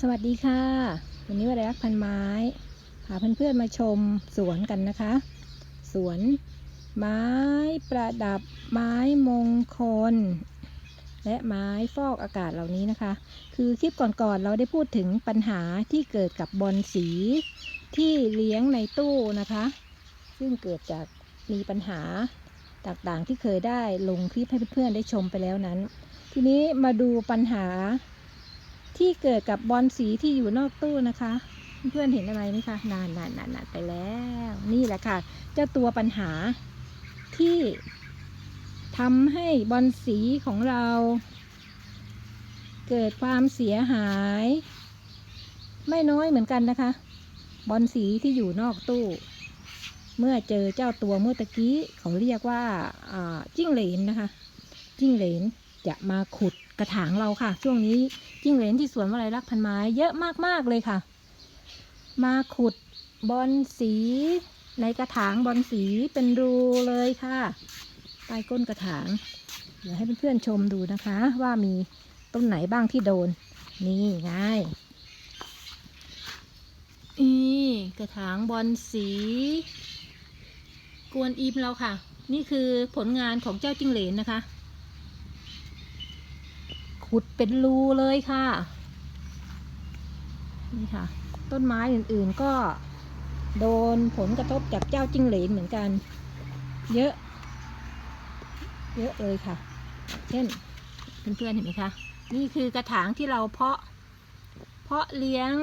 สวัสดีค่ะ วันนี้วรักพันไม้พาเพื่อนๆมาชมสวนกันนะคะ สวน ไม้ประดับ ไม้มงคล และไม้ฟอกอากาศเหล่านี้นะคะ คือคลิปก่อนๆเราได้พูดถึงปัญหาที่เกิดกับบอลสีที่เลี้ยงในตู้นะคะ ซึ่งเกิดจากมีปัญหาต่างๆที่เคยได้ลงคลิปให้เพื่อนๆได้ชมไปแล้วนั้น ทีนี้มาดูปัญหา ที่เกิดกับบอลสีที่อยู่นอกตู้นะคะ เพื่อนเห็นอะไรไหมคะนานนานนานนานไปแล้ว นี่แหละค่ะ เจ้าตัวปัญหาที่ทำให้บอลสีของเรา เกิดความเสียหาย ไม่น้อยเหมือนกันนะคะ บอลสีที่อยู่นอกตู้ เมื่อเจอเจ้าตัวเมื่อตะกี้ เขาเรียกว่าจิ้งเหลนนะคะ จิ้งเหลน จะมาขุดกระถางเราค่ะ ช่วงนี้จิ้งเหลนที่สวนวลัยรักพันไม้เยอะมากๆเลยค่ะ มาขุดบอลสีในกระถางบอลสีเป็นรูเลยค่ะใต้ก้นกระถาง เดี๋ยวให้เพื่อนๆชมดูนะคะ ว่ามีต้นไหนบ้างที่โดน นี่ไงนี่กระถางบอลสี กวนอิมเราค่ะ นี่คือผลงานของเจ้าจิ้งเหลนนะคะ ขุดเป็นรูเลยค่ะ นี่ค่ะ ต้นไม้อื่นๆก็โดนผลกระทบจากเจ้าจิ้งเหลนเหมือนกัน เยอะ เยอะเลยค่ะ เช่นเพื่อนๆเห็นไหมคะนี่คือกระถางที่เราเพาะ เพาะเลี้ยง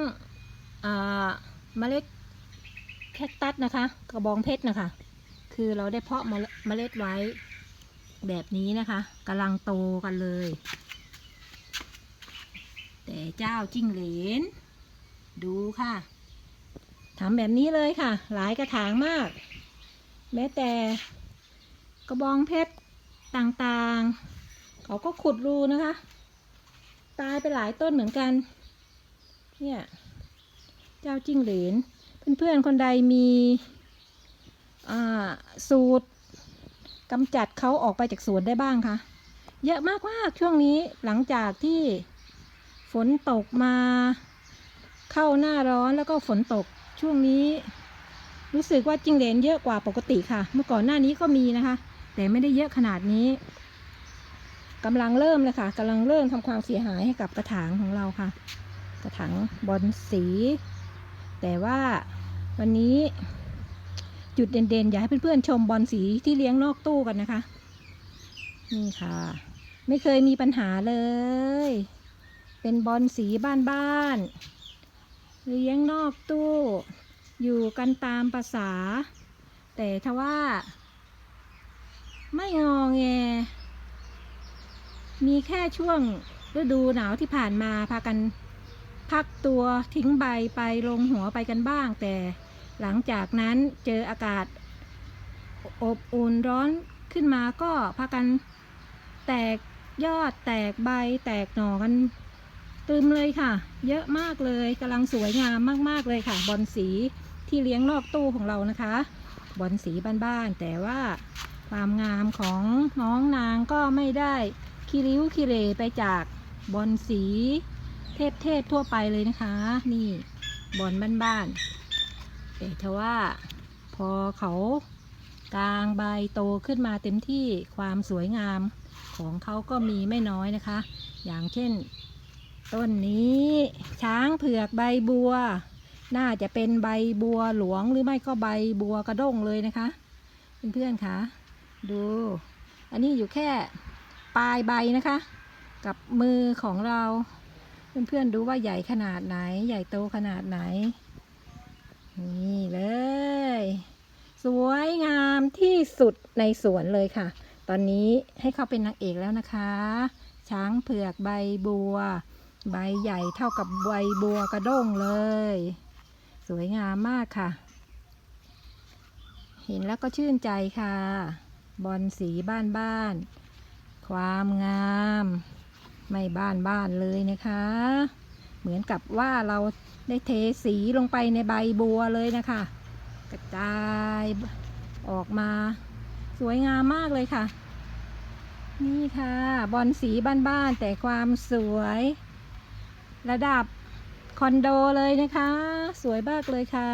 เมล็ดแคคตัสนะคะ กระบองเพชรนะคะ คือเราได้เพาะเมล็ดเมล็ดไว้แบบนี้นะคะกำลังโตกันเลย เจ้าจิ้งเหลน ดูค่ะทำแบบนี้เลยค่ะ หลายกระถางมาก แม้แต่กระบองเพชรต่างๆ เขาก็ขุดรูนะคะ ตายไปหลายต้นเหมือนกัน เนี่ย เจ้าจิ้งเหลน เพื่อนๆ คนใดมีสูตรกำจัดเขาออกไปจากสวนได้บ้างคะเยอะมากๆช่วงนี้หลังจากที่ ฝนตกมา เข้าหน้าร้อนแล้วก็ฝนตกช่วงนี้ รู้สึกว่าจิ้งเหลนเยอะกว่าปกติค่ะ เมื่อก่อนหน้านี้ก็มีนะคะ แต่ไม่ได้เยอะขนาดนี้กำลังเริ่มเลยค่ะกำลังเริ่มทำความเสียหายให้กับกระถางของเราค่ะ กระถางบอลสี แต่ว่าวันนี้จุดเด่นๆ อยากให้เพื่อนๆชมบอลสีที่เลี้ยงนอกตู้กันนะคะ นี่ค่ะ ไม่เคยมีปัญหาเลย เป็นบอลสีบ้านๆเลี้ยงนอกตู้ อยู่กันตามภาษา แต่ทว่า ไม่งอแง มีแค่ช่วงฤดูหนาวที่ผ่านมาพากันพักตัวทิ้งใบไปลงหัวไปกันบ้าง แต่หลังจากนั้นเจออากาศ อบอุ่นร้อนขึ้นมาก็พากันแตกยอดแตกใบแตกหน่อกัน ตึมเลยค่ะ เยอะมากเลยกำลังสวยงามมากๆเลยค่ะ บอลสีที่เลี้ยงนอกตู้ของเรานะคะ บอลสีบ้านๆแต่ว่าความงามของน้องนางก็ไม่ได้คิริ้วคิเรไปจากบอลสีเทพๆทั่วไปเลยนะคะ นี่บอลบ้านๆแต่ทว่าพอเขากลางใบโตขึ้นมาเต็มที่ความสวยงามของเขาก็มีไม่น้อยนะคะ อย่างเช่น ต้นนี้ช้างเผือกใบบัว น่าจะเป็นใบบัวหลวงหรือไม่ก็ใบบัวกระด้งเลยนะคะเพื่อนๆคะดู อันนี้อยู่แค่ปลายใบนะคะ กับมือของเราเพื่อนๆดูว่าใหญ่ขนาดไหน ใหญ่โตขนาดไหน นี่เลย สวยงามที่สุดในสวนเลยค่ะ ตอนนี้ให้เขาเป็นนางเอกแล้วนะคะ ช้างเผือกใบบัว ใบใหญ่เท่ากับใบบัวกระด้งเลย สวยงามมากค่ะ เห็นแล้วก็ชื่นใจค่ะ บอลสีบ้านบ้าน ความงาม ไม่บ้านบ้านเลยนะคะ เหมือนกับว่าเราได้เทสีลงไปในใบบัวเลยนะคะ กระจายออกมา สวยงามมากเลยค่ะ นี่ค่ะ บอลสีบ้านๆแต่ความสวย ระดับคอนโดเลยนะคะ สวยมากเลยค่ะ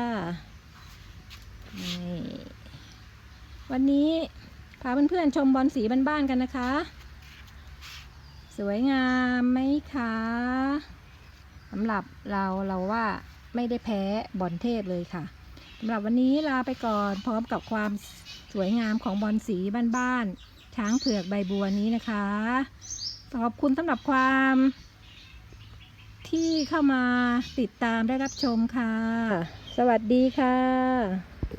วันนี้พาเพื่อนๆชมบอลสีบ้านๆกันนะคะ สวยงามไหมคะสำหรับเราเราว่าไม่ได้แพ้บอลเทพเลยค่ะสำหรับวันนี้ลาไปก่อนพร้อมกับความสวยงามของบอลสีบ้านๆช้างเผือกใบบัวนี้นะคะ ขอบคุณสำหรับความ ที่เข้ามาติดตามได้รับชมค่ะ สวัสดีค่ะ